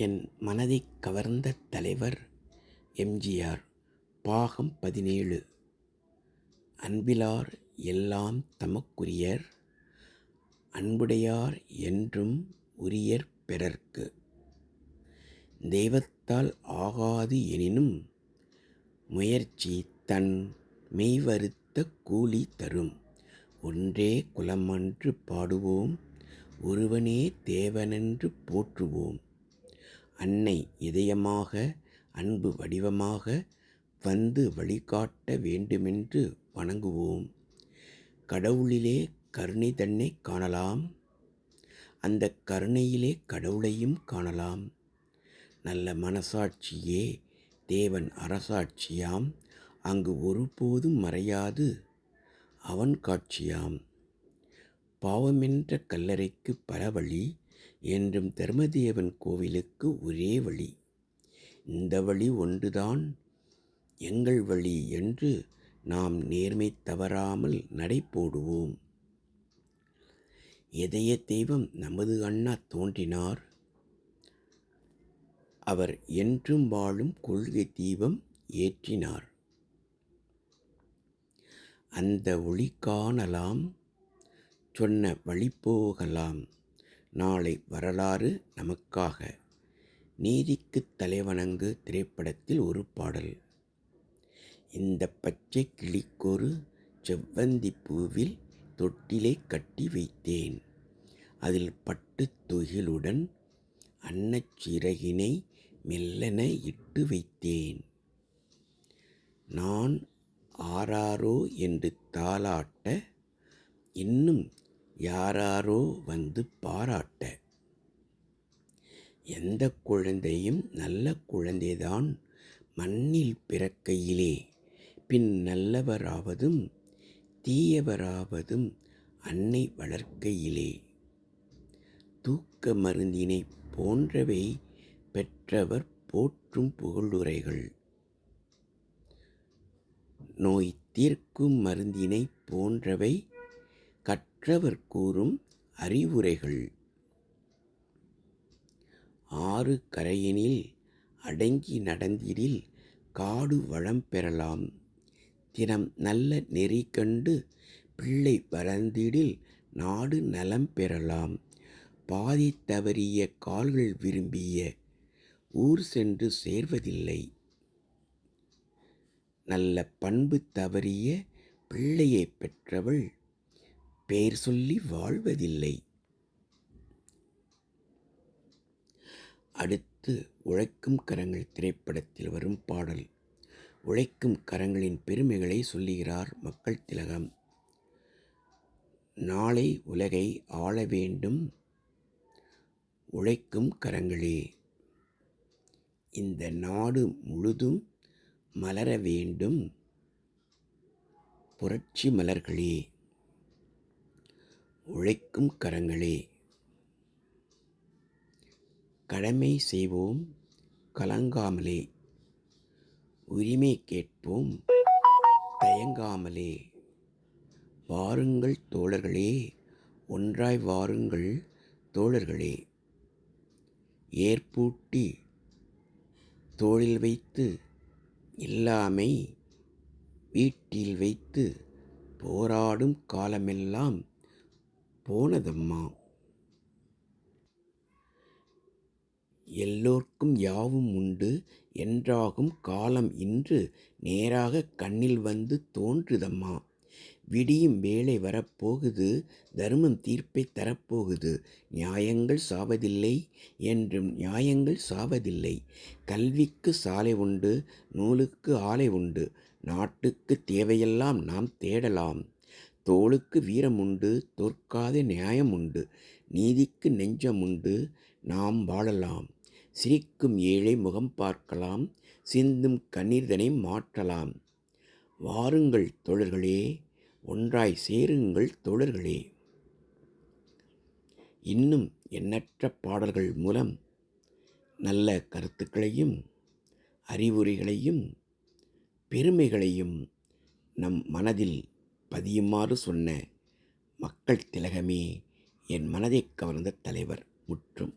என் மனதைக் கவர்ந்த தலைவர் எம்ஜிஆர். பாகம் பதினேழு. அன்பிலார் எல்லாம் தமக்குரியர் அன்புடையார் என்றும் உரியர் பிறர்க்கு. தெய்வத்தால் ஆகாது எனினும் முயற்சி தன் மெய்வருத்த கூலி தரும். ஒன்றே குலமன்று பாடுவோம் ஒருவனே தேவனென்று போற்றுவோம். அன்னை இதயமாக அன்பு வடிவமாக வந்து வழிகாட்ட வேண்டுமென்று வணங்குவோம். கடவுளிலே கருணை தன்னை காணலாம். அந்த கருணையிலே கடவுளையும் காணலாம். நல்ல மனசாட்சியே தேவன் அரசாட்சியாம். அங்கு ஒருபோதும் மறையாது அவன் காட்சியாம். பாவமென்ற கல்லறைக்கு பல வழி என்றும் தர்மதேவன் கோவிலுக்கு ஒரே வழி. இந்த வழி ஒன்றுதான் எங்கள் வழி என்று நாம் நேர்மை தவறாமல் நடை போடுவோம் எதைய தெய்வம் நமது அண்ணா தோன்றினார்? அவர் என்றும் வாழும் கொள்கை தீபம் ஏற்றினார். அந்த ஒளி காணலாம் சொன்ன வழி போகலாம். நாளை வரலாறு நமக்காக. நீதிக்கு தலைவணங்கு திரைப்படத்தில் ஒரு பாடல். இந்த பச்சை கிளிக்கொரு செவ்வந்தி பூவில் தொட்டிலை கட்டி வைத்தேன். அதில் பட்டு துகிலுடன் அன்னச்சிறகினை மெல்லென இட்டு வைத்தேன். நான் ஆராரோ என்று தாளாட்ட இன்னும் யாராரோ வந்து பாராட்ட. எந்த குழந்தையும் நல்ல குழந்தைதான் மண்ணில் பிறக்கையிலே. பின் நல்லவராவதும் தீயவராவதும் அன்னை வளர்க்கையிலே. தூக்க மருந்தினை போன்றவை பெற்றவர் போற்றும் புகழுரைகள். நோய் தீர்க்கும் மருந்தினை போன்றவை கற்றவர் கூறும் அறிவுரைகள். ஆறு கரையினில் அடங்கி நடந்திடில் காடு வளம் பெறலாம். தினம் நல்ல நெறி கண்டு பிள்ளை வளர்ந்திடில் நாடு நலம் பெறலாம். பாதி தவறிய கால்கள் விரும்பிய ஊர் சென்று சேர்வதில்லை. நல்ல பண்பு தவறிய பிள்ளையை பெற்றவள் பேர் சொல்லி வாழ்வதில்லை. அடுத்து உழைக்கும் கரங்கள் திரைப்படத்தில் வரும் பாடல். உழைக்கும் கரங்களின் பெருமைகளை சொல்லுகிறார் மக்கள் திலகம். நாளை உலகை ஆள வேண்டும் உழைக்கும் கரங்களே. இந்த நாடு முழுதும் மலர வேண்டும் புரட்சி மலர்களே. உழைக்கும் கரங்களே. கடமை செய்வோம் கலங்காமலே. உரிமை கேட்போம் தயங்காமலே. வாருங்கள் தோழர்களே ஒன்றாய் வாருங்கள் தோழர்களே. ஏற்பூட்டி தோளில் வைத்து இல்லாமை வீட்டில் வைத்து போராடும் காலமெல்லாம் போனதம்மா. எல்லோர்க்கும் யாவும் உண்டு என்றாகும் காலம் இன்று நேராக கண்ணில் வந்து தோன்றுதம்மா. விடியும் வேலை வரப்போகுது தர்மம் தீர்ப்பை தரப்போகுது நியாயங்கள் சாவதில்லை என்றும் நியாயங்கள் சாவதில்லை. கல்விக்கு சாலை உண்டு நூலுக்கு ஆலை உண்டு நாட்டுக்கு தேவையெல்லாம் நாம் தேடலாம். தோளுக்கு வீரம் உண்டு தோற்காத நியாயம் உண்டு நீதிக்கு நெஞ்சம் உண்டு நாம் வாழலாம். சிரிக்கும் ஏழை முகம் பார்க்கலாம் சிந்தும் கண்ணீர்தனை மாற்றலாம். வாருங்கள் தோழர்களே ஒன்றாய் சேருங்கள் தோழர்களே. இன்னும் எண்ணற்ற பாடல்கள் மூலம் நல்ல கருத்துக்களையும் அறிவுரைகளையும் பெருமைகளையும் நம் மனதில் பதியுமாறு சொன்ன மக்கள் திலகமே என் மனதை கவர்ந்த தலைவர் முற்றும்.